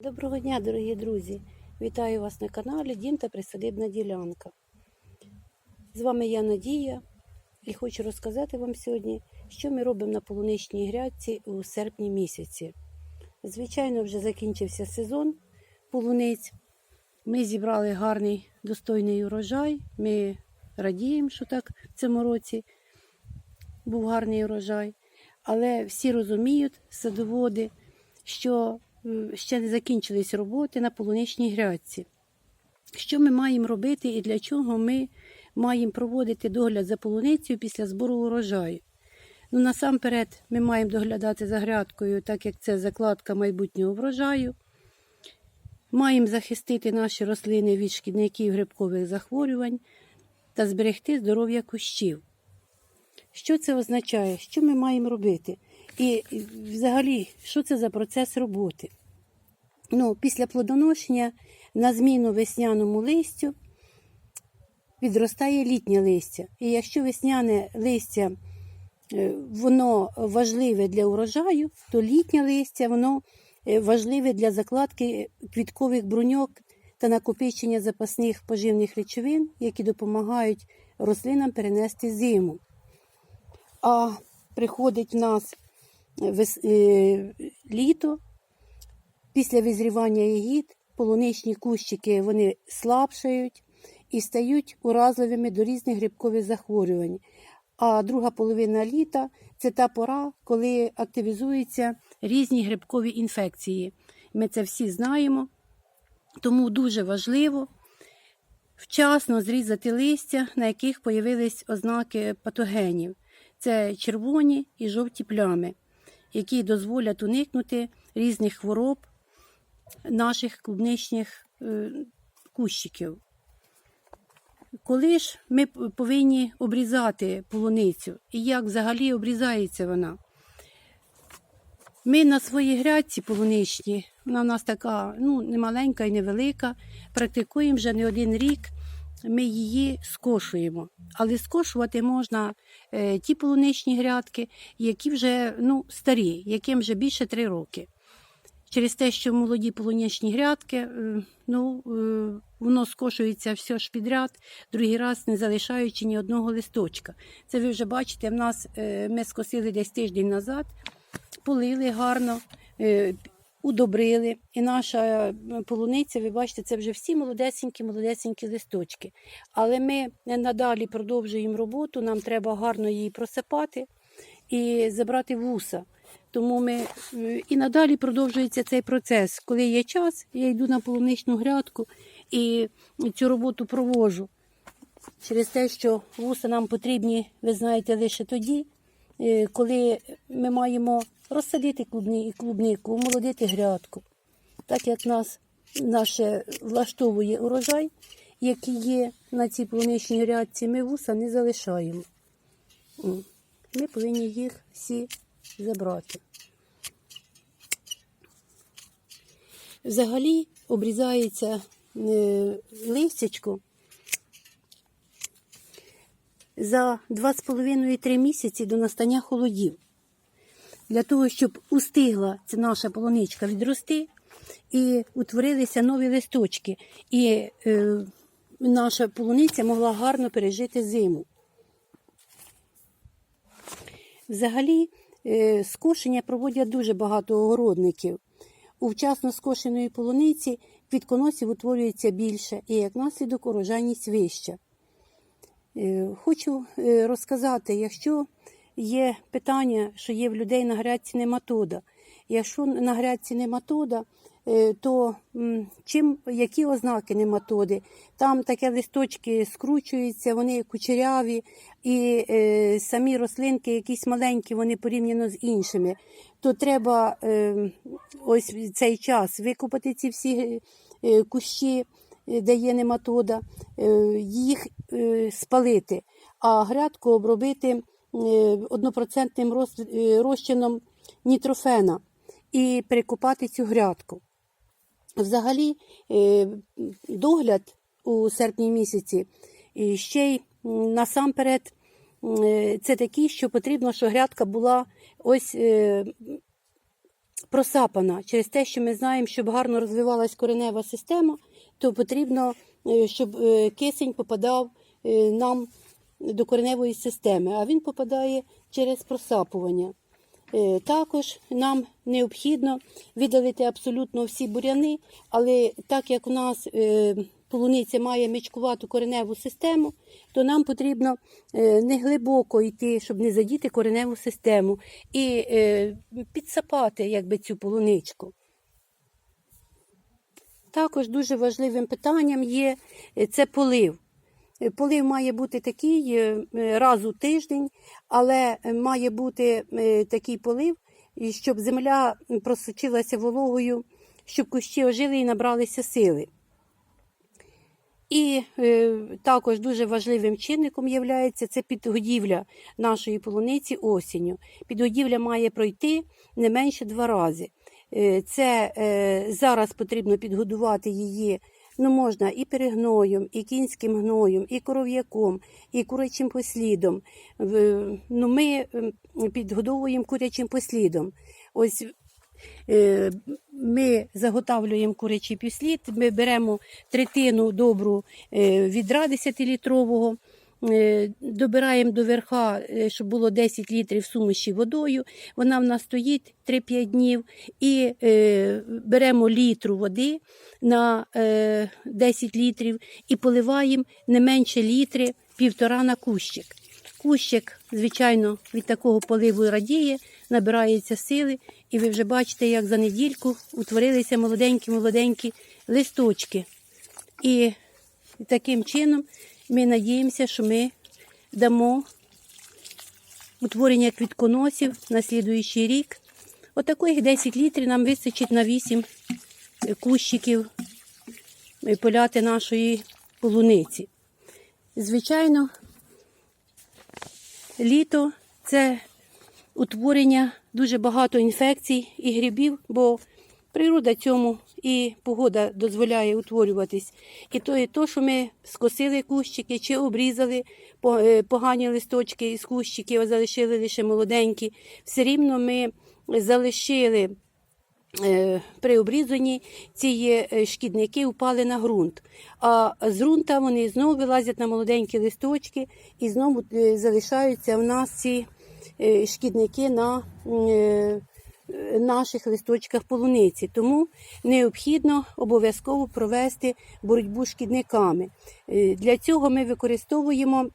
Доброго дня, дорогі друзі! Вітаю вас на каналі Дім та Присадибна ділянка. З вами я Надія і хочу розказати вам сьогодні, що ми робимо на полуничній грядці у серпні місяці. Звичайно, вже закінчився сезон полуниць. Ми зібрали гарний достойний урожай. Ми радіємо, що так в цьому році був гарний урожай. Але всі розуміють, садоводи, що ще не закінчились роботи на полуничній грядці. Що ми маємо робити і для чого ми маємо проводити догляд за полуницею після збору урожаю? Ну, насамперед, ми маємо доглядати за грядкою, так як це закладка майбутнього врожаю. Маємо захистити наші рослини від шкідників грибкових захворювань та зберегти здоров'я кущів. Що це означає? Що ми маємо робити? І взагалі, що це за процес роботи? Ну, після плодоношення на зміну весняному листю відростає літнє листя. І якщо весняне листя е, воно важливе для урожаю, то літнє листя воно е, важливе для закладки квіткових бруньок та накопичення запасних поживних речовин, які допомагають рослинам перенести зиму. А приходить в нас е, літо, після визрівання ягід полуничні кущики вони слабшають і стають уразливими до різних грибкових захворювань. А друга половина літа це та пора, коли активізуються різні грибкові інфекції. Ми це всі знаємо, тому дуже важливо вчасно зрізати листя, на яких появились ознаки патогенів. Це червоні і жовті плями, які дозволять уникнути різних хвороб наших клубничних е, кущиків. Коли ж ми повинні обрізати полуницю і як взагалі обрізається вона? Ми на своїй грядці полуничній, вона в нас така ну, не маленька і невелика, практикуємо вже не один рік, ми її скошуємо. Але скошувати можна е, ті полуничні грядки, які вже ну, старі, яким вже більше три роки. Через те, що молоді полуничні грядки, е, ну, е, воно скошується все ж підряд, другий раз не залишаючи ні одного листочка. Це ви вже бачите, в нас е, ми скосили десь тиждень назад, полили гарно, удобрили. І наша полуниця, ви бачите, це вже всі молодесенькі, молодесенькі листочки. Але ми надалі продовжуємо роботу, нам треба гарно її просипати і забрати вуса. Тому ми е, і надалі продовжується цей процес. Коли є час, я йду на полуничну грядку і цю роботу провожу. Через те, що вуса нам потрібні, ви знаєте, лише тоді, е, коли ми маємо розсадити клубни, клубнику, омолодити грядку. Так як нас наше влаштовує урожай, який є на цій полуничній грядці, ми вуса не залишаємо. Ми повинні їх всі забрати. Взагалі обрізається е, листячко за 2,5-3 місяці до настання холодів. Для того, щоб устигла ця наша полуничка відрости і утворилися нові листочки, і е, наша полуниця могла гарно пережити зиму. Взагалі, скошення проводять дуже багато огородників. У вчасно скошеної полуниці квітконосів утворюється більше і як наслідок урожайність вища. Е, Хочу е, розказати, якщо є питання, що є в людей на грядці нематода. Якщо на грядці нематода, е, то чим, які ознаки нематоди? Там таке листочки скручуються, вони кучеряві, і е, самі рослинки якісь маленькі, вони порівняно з іншими. То треба е, ось цей час викопати ці всі е, кущі, е, де є нематода, е, їх е, спалити, а грядку обробити е, однопроцентним е, розчином нітрофена і перекопати цю грядку. Взагалі, е, догляд у серпні місяці і ще й насамперед е, це такий, що потрібно, щоб грядка була ось е, просапана через те, що ми знаємо, щоб гарно розвивалась коренева система, то потрібно, щоб кисень попадав нам до кореневої системи, а він попадає через просапування. Е, Також нам необхідно видалити абсолютно всі буряни, але так як у нас е, полуниця має мечкувату кореневу систему, то нам потрібно е, не глибоко йти, щоб не задіти кореневу систему, і підсапати якби, цю полуничку. Також дуже важливим питанням є це полив. Полив має бути такий е, е, раз у тиждень, але має бути е, такий полив, щоб земля просочилася вологою, щоб кущі ожили і набралися сили. І також дуже важливим чинником є це підгодівля нашої полуниці осінню. Підгодівля має пройти не менше два рази. Це зараз потрібно підгодувати її. Ну, можна і перегноєм, і кінським гноєм, і коров'яком, і курячим послідом. Ну, ми ем, підгодовуємо курячим послідом. Ось е, ми заготавлюємо курячий послід, ми беремо третину добру е, відра 10-літрового, е, добираємо до верха, е, щоб було 10 літрів суміші водою. Вона в нас стоїть 3-5 днів. І е, беремо літру води на е, 10 літрів і поливаємо не менше літри, півтора на кущик. Кущик, звичайно, від такого поливу радіє, набирається сили, і ви вже бачите, як за недільку утворилися молоденькі-молоденькі листочки. І таким чином ми надіємося, що ми дамо утворення квітконосів на слідуючий рік. Отаких 10 літрів нам вистачить на 8 кущиків е, поляти нашої полуниці. Звичайно, літо це утворення дуже багато інфекцій і грибів, бо природа цьому і погода дозволяє утворюватись. І то, і то, що ми скосили кущики чи обрізали е, погані листочки із кущиків, залишили лише молоденькі, все рівно ми залишили. е, При обрізанні ці е, шкідники впали на ґрунт. А з ґрунта вони знову вилазять на молоденькі листочки і знову залишаються в нас ці шкідники на наших листочках полуниці. Тому необхідно обов'язково провести боротьбу з шкідниками. Е, Для цього ми використовуємо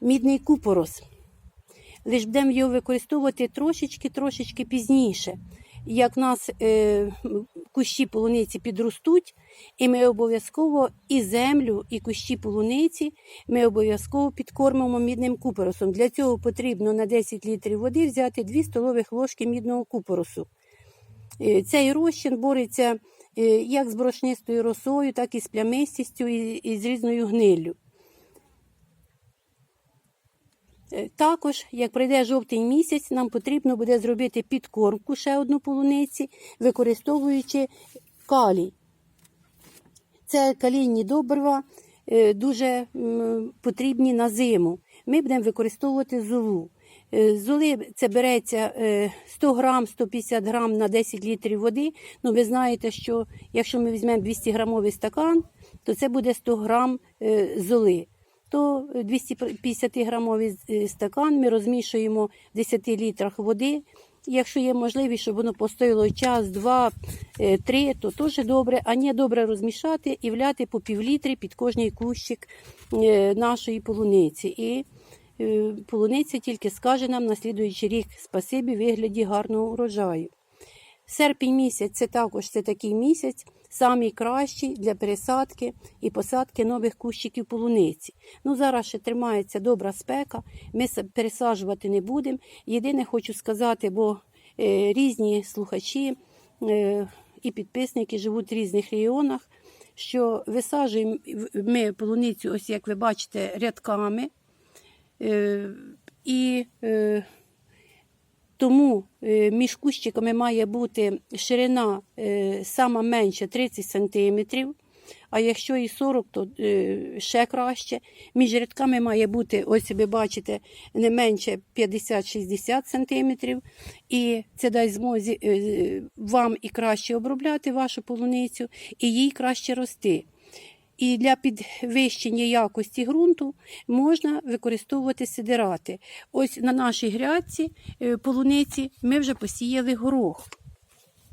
мідний купорос. Лиш будемо його використовувати трошечки-трошечки пізніше. Як нас е, кущі полуниці підростуть, і ми обов'язково і землю, і кущі полуниці ми обов'язково підкормимо мідним купоросом. Для цього потрібно на 10 літрів води взяти 2 столових ложки мідного купоросу. Е, Цей розчин бореться е, як з борошнистою росою, так і з плямистістю і, і з різною гниллю. Е, Також, як прийде жовтий місяць, нам потрібно буде зробити підкормку ще одну полуниці, використовуючи калій. Це калійні добрива е, дуже потрібні на зиму. Ми будемо використовувати золу. Е, Золи це береться е, 100 грам, 150 грам на 10 літрів води. Ну, ви знаєте, що якщо ми візьмемо 200 грамовий стакан, то це буде 100 грам е, золи. То 250 грамовий е, стакан ми розмішуємо в 10 літрах води. Якщо є можливість, щоб воно постояло час, два, е, три, то теж добре. А не добре розмішати і вляти по півлітри під кожний кущик е, нашої полуниці. І е, полуниця тільки скаже нам на слідуючий рік спасибі вигляді гарного урожаю. Серпень місяць це також це такий місяць, самий кращий для пересадки і посадки нових кущиків полуниці. Ну, зараз ще тримається добра спека, ми пересаджувати не будемо. Єдине хочу сказати, бо е, різні слухачі е, і підписники живуть в різних регіонах, що висаджуємо ми полуницю, ось як ви бачите, рядками. Е, і е, тому е, між кущиками має бути ширина е, сама менша 30 см. а якщо і 40, то е, ще краще. Між рядками має бути, ось ви бачите, не менше 50-60 см. І це дасть змозі вам і краще обробляти вашу полуницю, і їй краще рости. І для підвищення якості ґрунту можна використовувати сидирати. Ось на нашій грядці е, полуниці ми вже посіяли горох.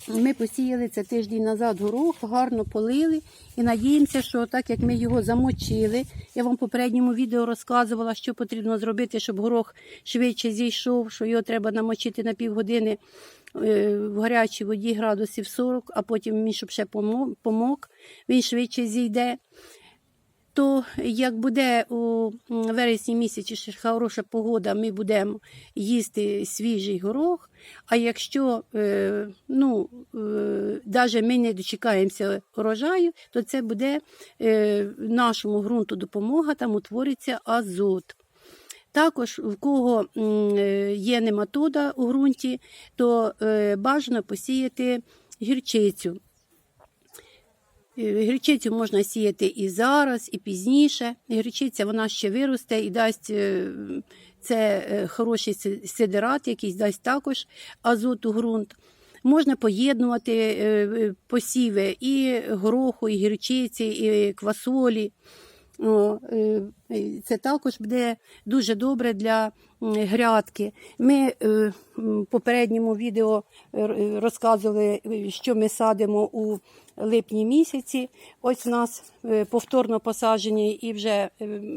Ми посіяли це тиждень назад горох, гарно полили і надіємося, що так як ми його замочили, я вам в попередньому відео розказувала, що потрібно зробити, щоб горох швидше зійшов, що його треба намочити на півгодини в гарячій воді градусів 40, а потім він, щоб ще помо- помок, він швидше зійде. То як буде у вересні місяці ще хороша погода, ми будемо їсти свіжий горох. А якщо е, ну, е, навіть ми не дочекаємося урожаю, то це буде е, нашому ґрунту допомога, там утвориться азот. Також в кого е, є нематода у ґрунті, то е, бажано посіяти гірчицю. Е, Гірчицю можна сіяти і зараз, і пізніше. Гірчиця вона ще виросте і дасть це хороший си- сидират, який дасть також азот у ґрунт. Можна поєднувати посіви і гороху, і гірчиці, і квасолі. Е, е, Це також буде дуже добре для грядки. Ми е, в попередньому відео розказували, що ми садимо у липні місяці. Ось у нас повторно посаджені, і вже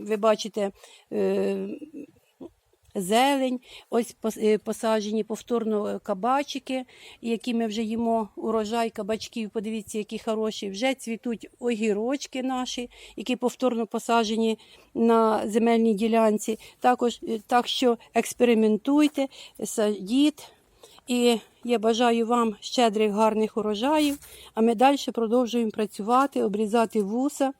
ви бачите. Зелень, ось е, посаджені повторно е, кабачики, які ми вже їмо урожай кабачків. Подивіться, які хороші. Вже цвітуть огірочки наші, які повторно посаджені на земельній ділянці. Також е, так що експериментуйте, садіть. І я бажаю вам щедрих гарних урожаїв. А ми далі продовжуємо працювати, обрізати вуса.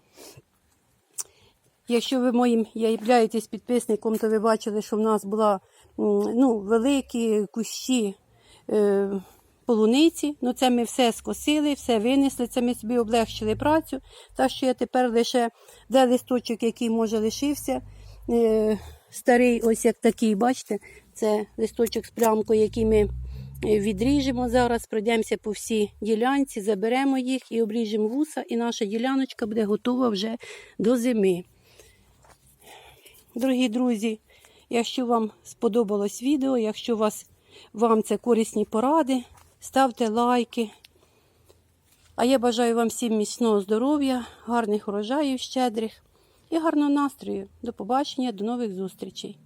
Якщо ви моїм являєтесь підписником, то ви бачили, що в нас була ну, великі кущі е, полуниці. Ну, це ми все скосили, все винесли, це ми собі облегчили працю. Так що я тепер лише де листочок, який може лишився. Е, старий, ось як такий, бачите, це листочок з плямкою, який ми е, відріжемо зараз, пройдемося по всій ділянці, заберемо їх і обріжемо вуса, і наша діляночка буде готова вже до зими. Дорогі друзі, якщо вам сподобалось відео, якщо вас, вам це корисні поради, ставте лайки. А я бажаю вам всім міцного здоров'я, гарних урожаїв щедрих і гарного настрою. До побачення, до нових зустрічей.